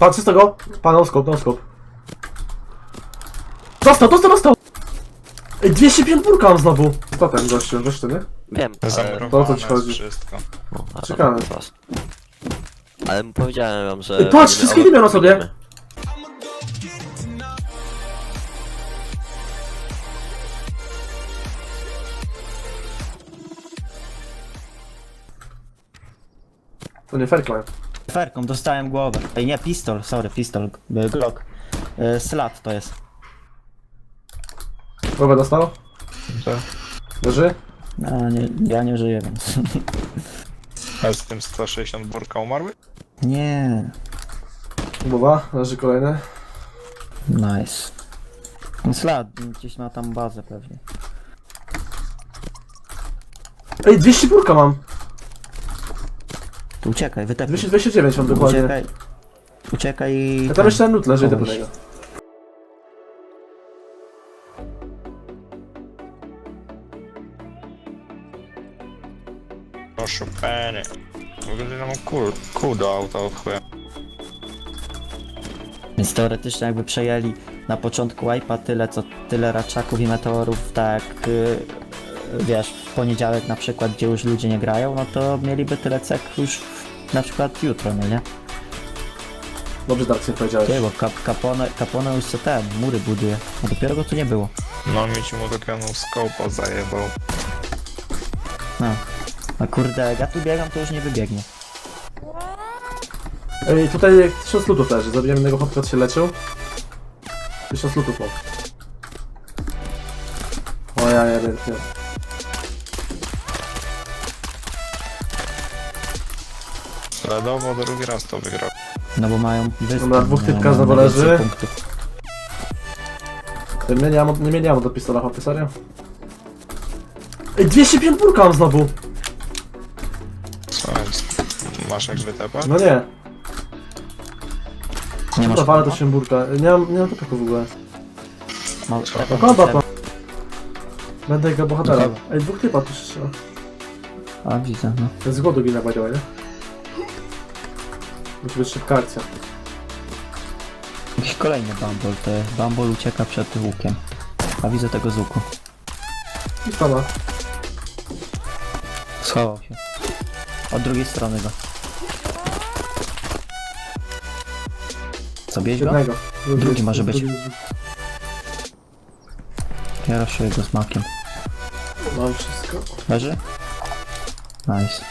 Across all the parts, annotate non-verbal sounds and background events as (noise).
Patrzcie z tego. Pan, no skop, no skop. Dostał, dostał, dostał! Ej, 205 burka mam znowu. Co ten gościu, wiesz ty, nie? Wiem, ale... To o co ci Zamurowane chodzi? jest wszystko. No, ale Ciekawe. was. Ale mu powiedziałem wam, że... Ej, patrz, wszystkie obok imiona sobie. będziemy. To nie Fairclan. Ferką dostałem głowę. Ej, nie, pistol, sorry, pistol, y, Glock. Y, Slat to jest. Głowę dostał? Tak. Leży? A, nie, ja nie żyję, więc... A z tym 160 burka umarły? nie, Głowa, leży kolejny. nice. Slat, gdzieś ma tam bazę pewnie. Ej, 200 burka mam. Tu uciekaj, wytepnij. 229 mam dokładnie. Uciekaj. Uciekaj i... Ja tam jeszcze lód leży, idę po niego. Proszę. Wygląda nam kul, kul do auta chuja. Więc teoretycznie jakby przejęli na początku wipe'a tyle, co tyle raczaków i meteorów, tak y, wiesz, w poniedziałek na przykład, gdzie już ludzie nie grają, no to mieliby tyle cek już na przykład jutro, no nie? Dobrze, Dark, nie powiedziałeś. Ty, bo Cap Capone, Capone już co ten, mury buduje, a dopiero go tu nie było. No mi ci mu dopiero skopa zajebał. No. A kurde, jak ja tu biegam, to już nie wybiegnie. Ej, tutaj 1000 lutów leży. Zabiłem jednego chłopca, się leczył. 1000 lutów mam. O ja jeden, nie. Radowo drugi raz to wygrał. No bo mają wyspę. Dobra, dwóch no, typka mają znowu najwięcej leży. punktów. Nie miałem, nie miałem do pistola, chłopie, serio? Ej, 205 burka mam znowu! Co jest? Masz jak wytepać? No nie. Nie masz Dobra, ale to się burka. Nie mam, nie mam typu w ogóle. Ma, Co? taką Kombat mam. Będę jego bohatera. Dobra. Ej, dwóch typa tu strzela. A, widzę, no. To jest z głodu the way, nie? Musi być szybka akcja. Jakiś kolejny Bumble, to jest Bumble ucieka przed łukiem. A widzę tego z łuku. I pana. Schował się. Od drugiej strony go. Co, bieź go? Jednego. Drugi może być. Drugi- Ja raszuję go z makiem. Mam wszystko. Leży? Nice.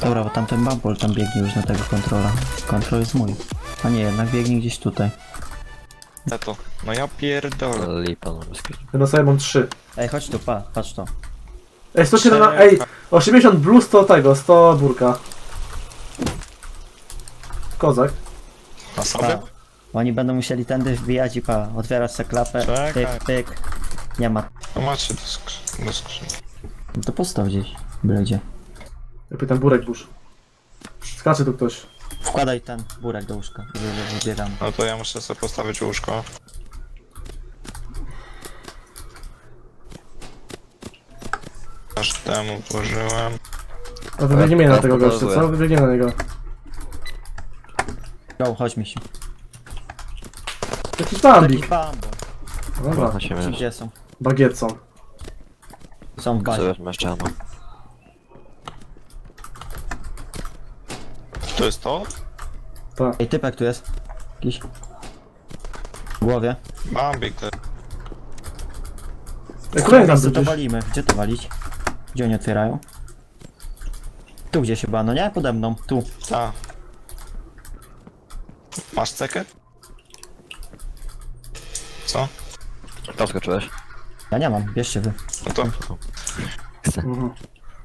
Dobra, bo tamten Bumble tam biegnie już na tego kontrola. Kontrol jest mój. A nie, jednak biegnie gdzieś tutaj. Ja to. No ja pierdolę. Lipa no bez kitu. Ja na sobie mam trzy. Ej, chodź tu, pa, patrz to. Ej, 107, ej, 80 plus to tego, 100 burka. Kozak. Na sobie? Oni będą musieli tędy wbijać i pa, otwierasz se klapę, Czekaj. tyk, tyk. Nie ma. No macie do skrzynki. Do skrzynki. No to postaw gdzieś, byle gdzie. Ja pytam burek burz. Skacze tu ktoś. Wkładaj ten burek do łóżka i wy- wy- wybieramy. No to ja muszę sobie postawić łóżko. Aż temu włożyłem. A wybiegniemy na ja tego gościa, co? Wybiegniemy na niego. Go, chodź mi się. Jakiś Taki bambik. bambo. Dobra, Na siebie. Gdzie są? bagiet są. Są w bazie. To jest to? Tak. Ej, typek tu jest. Jakiś. W głowie. Ej, kolejny tam Co był to walimy? Gdzie to walić? Gdzie oni otwierają? Tu gdzieś chyba, no nie? Pode mną, tu. Ta. Masz cekę? Co? Tam skoczyłeś? Ja nie mam, bierzcie wy. No to Mhm.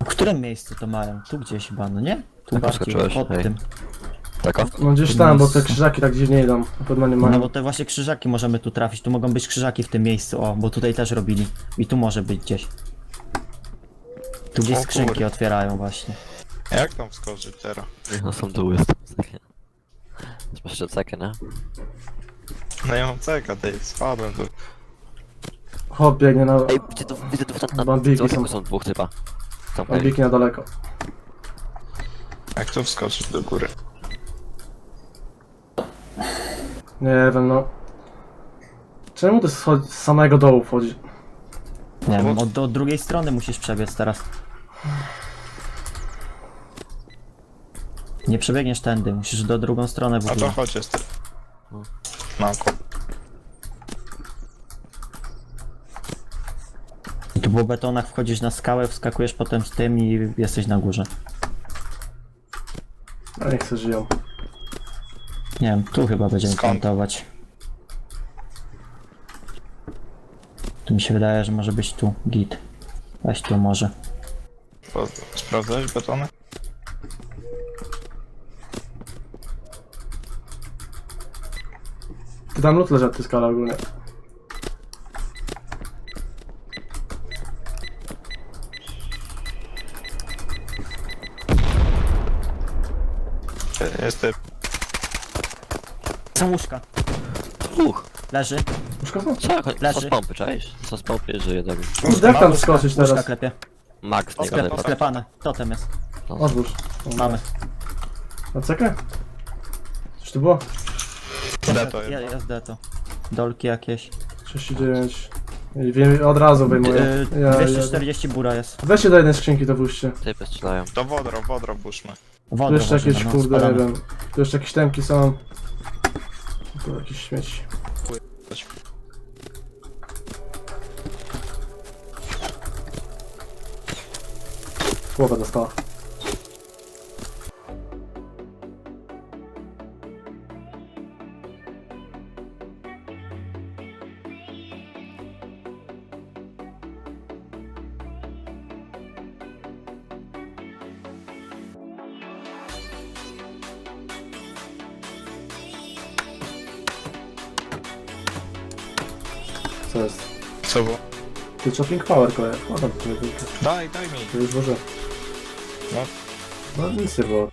W którym miejscu to mają? Tu gdzieś chyba, no nie? Tu bardziej skoczyłeś? pod Ej. tym. Taka? No gdzieś tam, bo te krzyżaki tak dziwnie idą. Na pewno nie No mają. bo te właśnie krzyżaki możemy tu trafić. Tu mogą być krzyżaki w tym miejscu, o, bo tutaj też robili. I tu może być gdzieś. Tu gdzieś O skrzynki kurde. otwierają właśnie. jak tam wskoczyć teraz? No są dół jest. Masz jeszcze cekę, nie? No ja mam ceka, tej spadłem tu. Hop, biegnie na... Ej, widzę tu, widzę tu, na, na, Bambiki są. są dwóch typa. Tam Bambiki na daleko. Jak tu wskoczyć do góry? Nie wiem, no. Czemu ty schodzi- z samego dołu wchodzi? Nie wiem, od, od drugiej strony musisz przebiec teraz. Nie przebiegniesz tędy, musisz do drugą stronę w A to ogóle. chodź jest. Na ko. I tu po betonach wchodzisz na skałę, wskakujesz potem z tym i jesteś na górze. A niech se żyją. Nie wiem, tu chyba będziemy Skąd? plantować. Tu mi się wydaje, że może być tu git. Weź tu może. Sprawdzałeś betony? Ty tam lód leży od tej skale ogólnie. Jest typ. Są łóżka. Uch, Leży. Łóżko są? co, co Leży. z pompy, cześć? Co z pompy, że jeden. Jak tam skoczyć Łóżka teraz? klepie. Max nie Sklep- gada. Sklepane. Totem jest. Odłóż. Mamy. Na cekę? Coś tu było? Deto Je- jest. Jest deto. Dolki jakieś. 39. I wiem, od razu wyjmuję. Yy, Ja, ja, 240 bura jest. weźcie do jednej skrzynki to włóżcie. Typy strzelają. To wodro, wodro puszmy. Tu Wodę jeszcze jakieś, no, kurde, nie wiem. Tu jeszcze jakieś temki są. Tu jakieś śmieci. Głowę dostała. Co jest? Co było? Ty chopping power kolej. Wkładam tu jedynkę. Daj, daj mi. To już może. No. No nic nie było.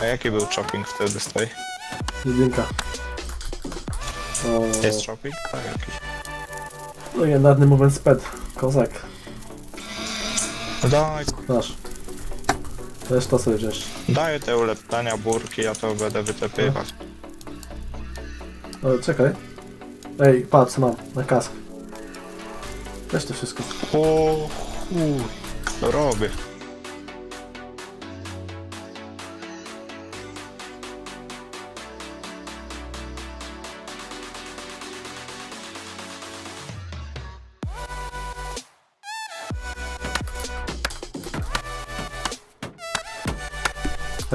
A jaki był shopping wtedy z tej? Jedynka. O, Jest shopping? Tak, jakiś. no i nadny movement sped. Kozak. Daj, Masz. Też to sobie wziąć. daj te uleptania, burki, ja to będę wytepywać. Ale czekaj. Ej, patrz mam. Na kask. Weź to wszystko. O, chuj. Robię.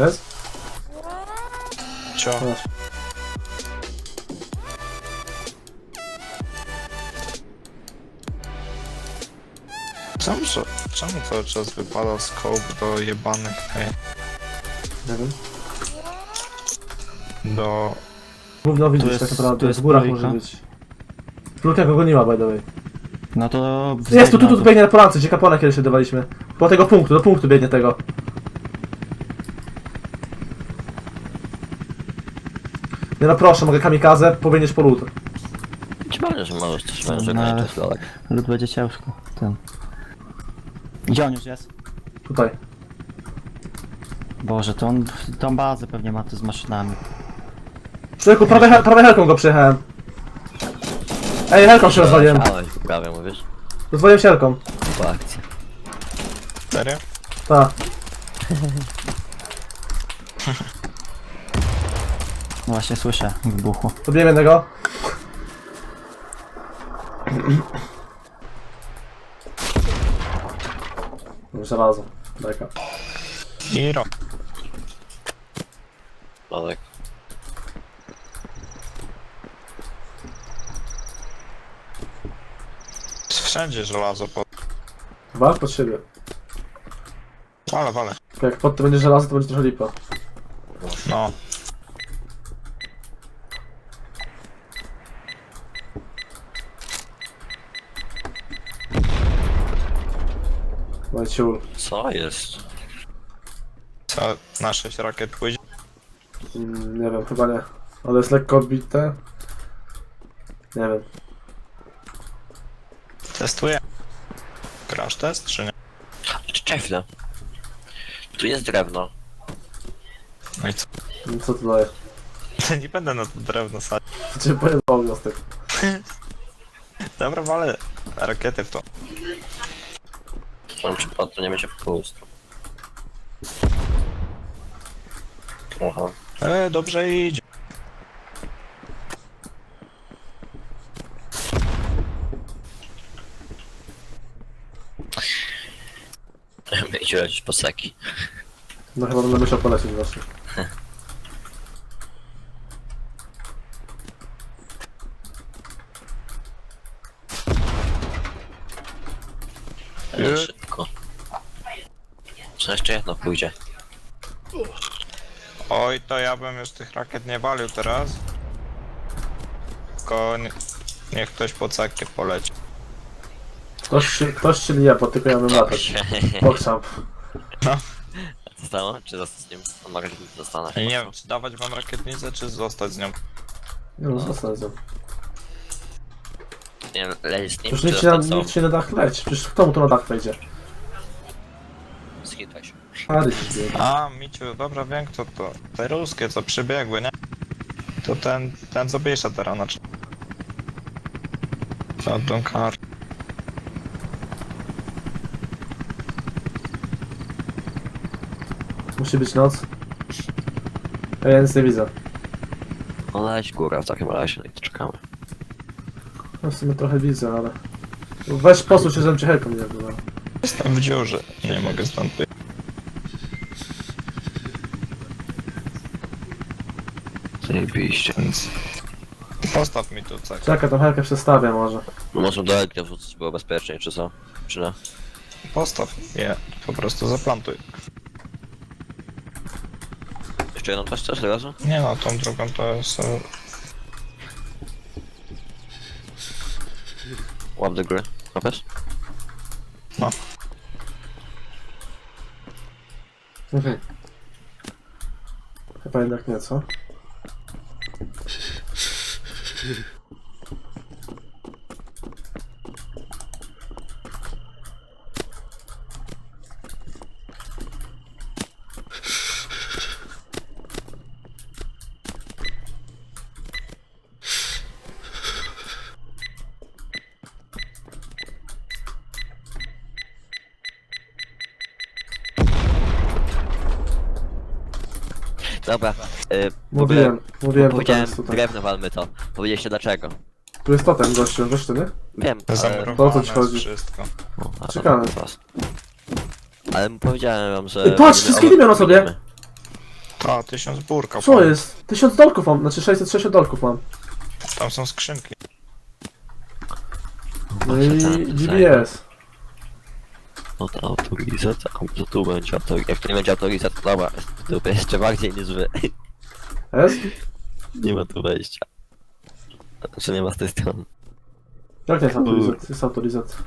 Jest? Cio. Masz. Czemu, czemu cały czas wypada scope do jebanych, ej, Nie wiem. do... Gówno widzisz jest- tak naprawdę. tu jest w górach trójka. może być. Luka kogo nie ma by the way. No to... Jest tu, tu, wzdejmę tu biegnie na polance, gdzie kapłana kiedyś się dawaliśmy. Po tego punktu, do punktu biegnie tego. Nie no proszę, mogę kamikazę, pobiegniesz po lód. Pewnie, że możesz coś męża No, ale- kończyć lalek. Lud będzie ciężko. Ten. Gdzie on już jest? Tutaj. Boże, to on tą bazę pewnie ma tu z maszynami. Człowieku, prawie, hel- prawie helką go przyjechałem. Ej, helką się rozwaliłem. Ale prawie mówisz. Rozwaliłem się helką. Po akcji. Serio? Tak. (laughs) No Właśnie słyszę wybuchu. Dobiłem jednego. Żelazo. Beka. Iro. Lalek. Wszędzie żelazo pod... Wal pod siebie. Wale, wale. Jak pod to będzie żelazo, to będzie trochę lipa. No. No ciul. Co jest? Co, na 6 rakiet pójdzie? Mm, nie wiem, chyba nie. Ale jest lekko odbite. Nie wiem. Testuję. Crash test, czy nie? Czekaj chwilę. Tu jest drewno. No i co? Mm, Co to daje? (laughs) Nie będę na to drewno sadzić. Cię pojebał gostek. (laughs) Dobra, ale rakiety w to. W przypadku to nie będzie w pustu. Aha. E, dobrze idzie. Idzie lecieć po seki. No chyba będę musiał polecieć właśnie. (laughs) Ale szybko. Co jeszcze jedno pójdzie. Oj, to ja bym już tych rakiet nie walił teraz. Tylko nie, niech ktoś po cekie poleci. Ktoś, się- ktoś czyli ja, bo tylko ja bym latać. Pokrzam. (laughs) Co stało? Czy zostać z nim? On ma rakietnicę zostanę. I nie wiem, czy dawać wam rakietnicę, czy zostać z nią. Nie no, zostań z nią. Nie, leć z nim, Przecież czy nikt się, na, zostać nikt się na dach leci. Przecież kto mu tu na dach wejdzie? Się. Biegnie. A, Miciu, dobra, wiem kto to. Te ruskie, co przybiegły, nie? To ten, ten co bierze teraz na cz- To tą kar. Musi być noc. A ja nic nie widzę. No leć góra w takim razie, no i to czekamy. No w sumie trochę widzę, ale... Weź posłuch się, żebym cię helką nie było. Jestem w dziurze, nie mogę stąd wyjść. Zajebiście. Więc... Postaw mi tu cekę. Czekaj, tą helkę przestawię może. No może do Egnia wrzucić, było bezpiecznie, czy co? Czy nie? Postaw je, po prostu zaplantuj. Jeszcze jedną też chcesz od razu? Nie no, tą drugą to jest... e, Łap do gry. Łapiesz? Mhm. Chyba jednak nie, co? Dobra. Y, Mówiłem, mówiłem, bo to Powiedziałem, tutaj. drewno walmy to. Powiedzieliście dlaczego. Tu jest totem gościu, wiesz ty, nie? Wiem, ale... To o co ci jest chodzi? wszystko. No, ale Ciekawe. to was. Ale powiedziałem wam, że... Ej, patrz, wszystkie obok- imię na sobie! Ta, tysiąc burka. Co jest? 1000 dolków mam, znaczy 660 dolków mam. Tam są skrzynki. No Właśnie i ten- ten GBS. No to autoryzacja, a to tu będzie autoryzacja. Jak to nie będzie autoryzacja, to dobra, to jeszcze bardziej niż wy. Jest? Nie ma tu wejścia. Znaczy nie ma z tej strony. Jak nie jest autoryzat? Jest autoryzat.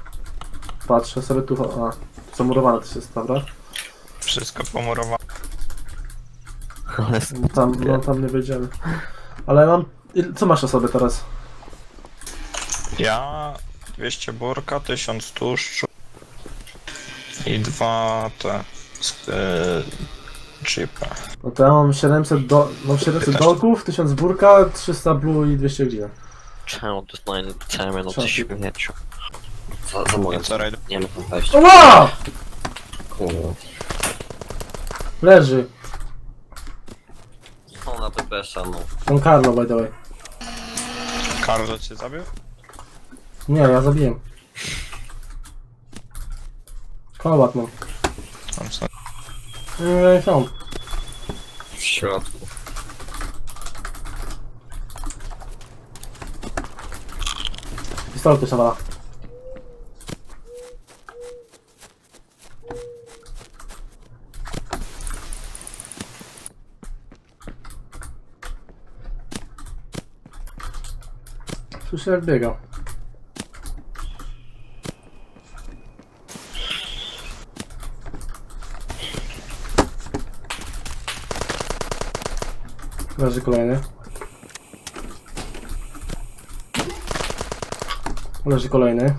Patrzę sobie tu, a, zamurowane to jest, dobra? Wszystko pomurowane. Ale No tam, no tam nie wejdziemy. Ale mam, il- co masz na sobie teraz? Ja 200 burka, 1000 tłuszczu i dwa te sk- e, chipy. No to ja mam 700, do, mam 700 15. dolków, 1000 burka, 300 blue i 200 glina. Czemu to jest najlepsze, no Co? to śmieciu. Za, za moją co rajdę? Nie ma tam wejścia. Oła! Kurwa. Leży. No na PPS-a, no. Don Carlo, by the way. Karlo cię zabił? Nie, ja zabiję. Kołat mam. Tam są. Nie, są. W środku. pistoletu Szamana. Słyszę jak biega. Leży kolejny. Leży kolejny.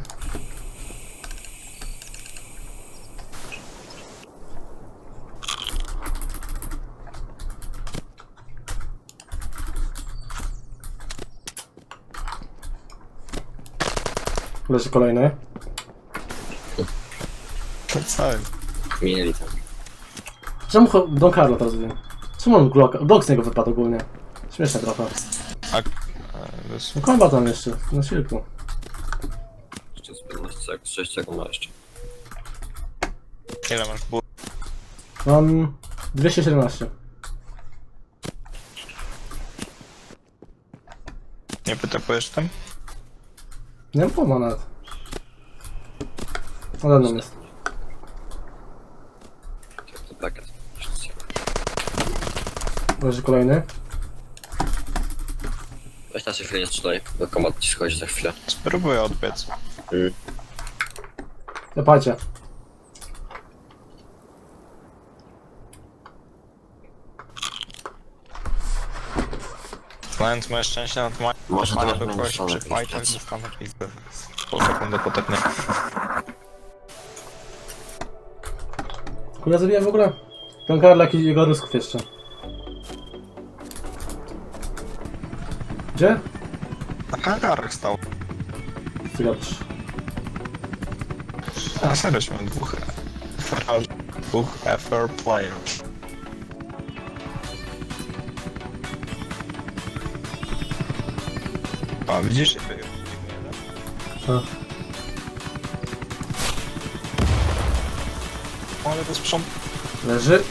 Leży kolejny. To co? Mieli tam. Czemu cho- Don Carlo teraz wiem? Czemu on Glock, Glock z niego wypadł ogólnie? Śmieszne trochę. A... wiesz, No komba tam jeszcze, na silku. Jeszcze z 15 sekund, 6 sekund ma jeszcze. Ile masz bur? Mam 217. Nie wytapujesz tym? Nie mam poma nawet. Ode mną jest. To pakiet. Leży kolejny. Weź na chwilę nie strzelaj, bo komand ci schodzi za chwilę. Spróbuję odbiec. Mm. Zapajcie. Znając moje szczęście na temat Może to do kogoś przy jakieś dostanę pizdę. Pół sekundy potem nie. Zabija w ogóle? Don Carlo jakiś jego rusków jeszcze. Gdzie? Na hangarach stał. Ty gadasz. A serio, mam dwóch... Dwóch FR players. A widzisz? A. Ale to sprząt... Leży.